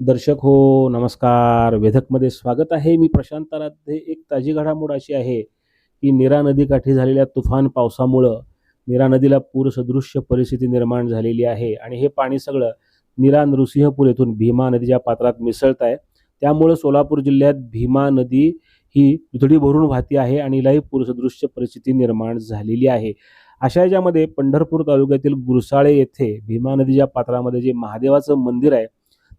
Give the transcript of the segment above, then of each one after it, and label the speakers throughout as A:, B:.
A: दर्शक हो नमस्कार. वेधकमध्ये स्वागत आहे. मी प्रशांत आराध्ये. एक ताजी घडामोड अशी आहे की नीरा नदीकाठी झालेल्या तुफान पावसामुळं नीरा नदीला पूरसदृश्य परिस्थिती निर्माण झालेली आहे आणि हे पाणी सगळं नीरा नृसिंहपूर येथून भीमा नदीच्या पात्रात मिसळत आहे. त्यामुळं सोलापूर जिल्ह्यात भीमा नदी ही दुधडी भरून वाहती आहे आणि हिलाही पूरसदृश्य परिस्थिती निर्माण झालेली आहे. अशा याच्यामध्ये पंढरपूर तालुक्यातील गुरसाळे येथे भीमा नदीच्या पात्रामध्ये जे महादेवाचं मंदिर आहे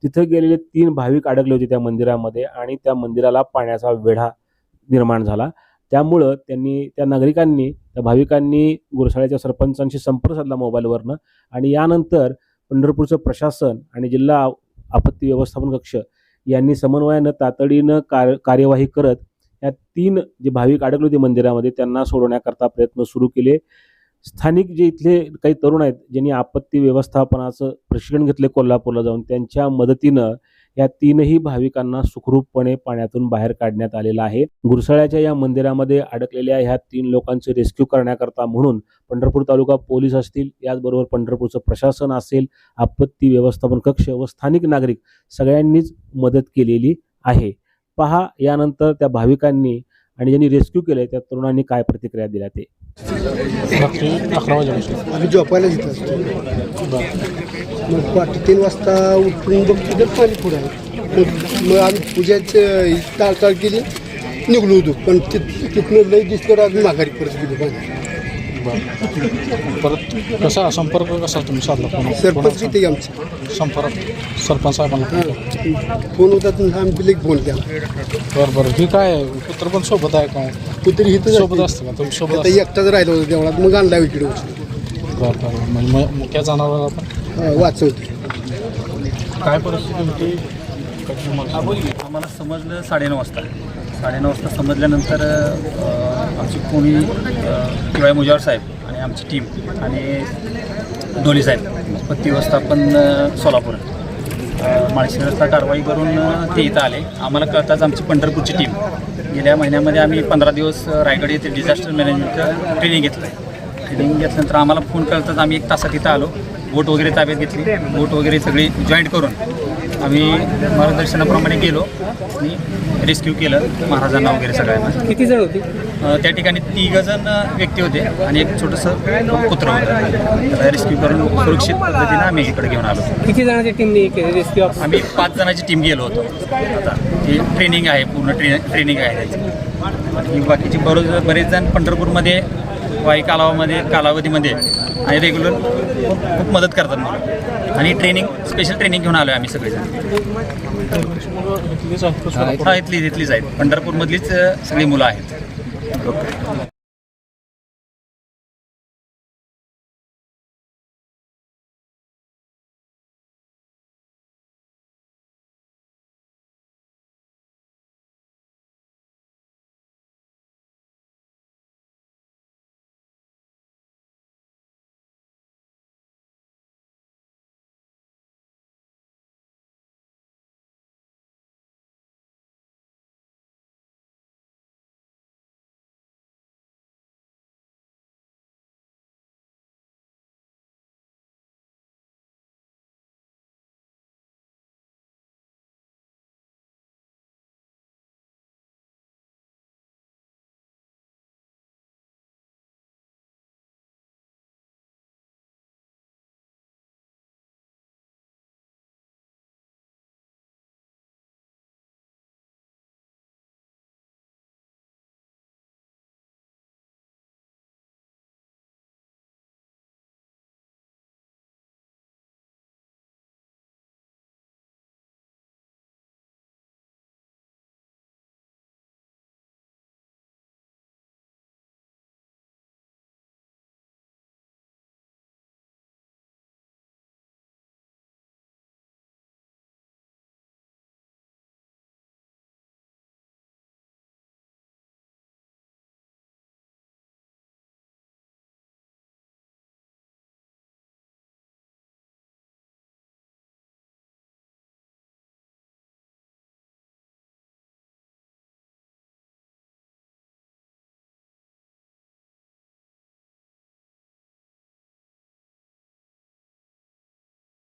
A: तिथे गेलेले तीन भाविक अडकले होते त्या मंदिरामध्ये आणि त्या मंदिराला पाण्याचा वेढा निर्माण झाला. त्यामुळं त्यांनी त्या नागरिकांनी त्या भाविकांनी गुरसाळ्याच्या सरपंचांशी संपर्क साधला मोबाईलवरनं आणि यानंतर पंढरपूरचं प्रशासन आणि जिल्हा आपत्ती व्यवस्थापन कक्ष यांनी समन्वयानं तातडीनं कार कार्यवाही करत या तीन जे भाविक अडकले होते मंदिरामध्ये त्यांना सोडवण्याकरता प्रयत्न सुरू केले. स्थानिक जे इथले काही तरुण आहेत ज्यांनी आपत्ती व्यवस्थापनाचं प्रशिक्षण घेतले कोल्हापूरला जाऊन त्यांच्या मदतीनं या तीनही भाविकांना सुखरूपपणे पाण्यातून बाहेर काढण्यात आलेलं आहे. गुरसाळ्याच्या या मंदिरामध्ये अडकलेल्या ह्या तीन लोकांचे रेस्क्यू करण्याकरता म्हणून पंढरपूर तालुका पोलीस असतील याचबरोबर पंढरपूरचं प्रशासन असेल आपत्ती व्यवस्थापन कक्ष व स्थानिक नागरिक सगळ्यांनीच मदत केलेली आहे. पहा यानंतर त्या भाविकांनी आणि ज्यांनी रेस्क्यू केले त्या तरुणांनी काय प्रतिक्रिया दिल्या ते.
B: रात्री अकरा वाजेपासून.
C: आम्ही झोपायला तिथं असतो. मग पहाटे तीन वाजता उठून बघतो तर पाणी पुढं आहे. मग मग आम्ही पूजाचं टाळटाळ केली निघलो होतो. पण तिथनं लई दिसलं आम्ही माघारी परत गेलो. पाणी
B: बरं. परत कसा संपर्क कसा तुम्ही साधला कोणा-
C: सरपंच? तिथे आमचे?
B: संपर्क सरपंच साहेबांना
C: फोन होता तर आम्ही लेक फोन केला.
B: बरं बरं. ही काय आहे? कुत्र पण सोबत आहे काय?
C: कुठेतरी इथं
B: सोबत. असतं का? तुम्ही सोबत
C: आता
B: असता?
C: एकटाच राहिलो होतो देवळात मग आणला इकडे उचलून.
B: बरं बरं. म्हणजे म- मुक्या जाणार आपण
C: हां, वाचवते.
B: काय परिस्थिती होती?
D: आम्हाला समजलं साडेनऊ वाजता. साडेनऊ वाजता समजल्यानंतर आमची कोणी टी वाय मुजावर साहेब आणि आमची टीम आणि डोली साहेब पत्ती व्यवस्थापन सोलापूर. माळशी रस्ता कारवाई करून ते इथं आले. आम्हाला कळताच आमची पंढरपूरची टीम गेल्या महिन्यामध्ये आम्ही पंधरा दिवस रायगड येथे डिझास्टर मॅनेजमेंटचं ट्रेनिंग घेतलं आहे ट्रेनिंग घेतल्यानंतर आम्हाला फोन कळताच आम्ही एक तासात इथं आलो. बोट वगैरे ताब्यात घेतली. बोट वगैरे सगळी जॉईंट करून आम्ही मार्गदर्शनाप्रमाणे गेलो. आणि रेस्क्यू केलं महाराजांना वगैरे सगळ्यांना.
E: किती जण होती?
D: त्या ठिकाणी तिघ जण व्यक्ती होते आणि एक छोटंसं कुत्रं होतं. त्याला रेस्क्यू करून सुरक्षित पद्धतीने आम्ही इकडे घेऊन आलो.
E: किती जणांच्या टीमने रेस्क्यू
D: आम्ही पाच जणांची टीम गेलो होतो. आता ही ट्रेनिंग आहे पूर्ण ट्रे ट्रेनिंग आहे त्याची. आणि बाकीचे बरोच बरेच जण पंढरपूरमध्ये वाई कालावामध्ये कालावधीमध्ये आणि रेग्युलर खूप मदत करतात मला. आणि ट्रेनिंग स्पेशल ट्रेनिंग घेऊन आलो आहे आम्ही सगळेजण.
B: इथलीच
D: आहेत पंढरपूरमधलीच सगळी मुलं आहेत.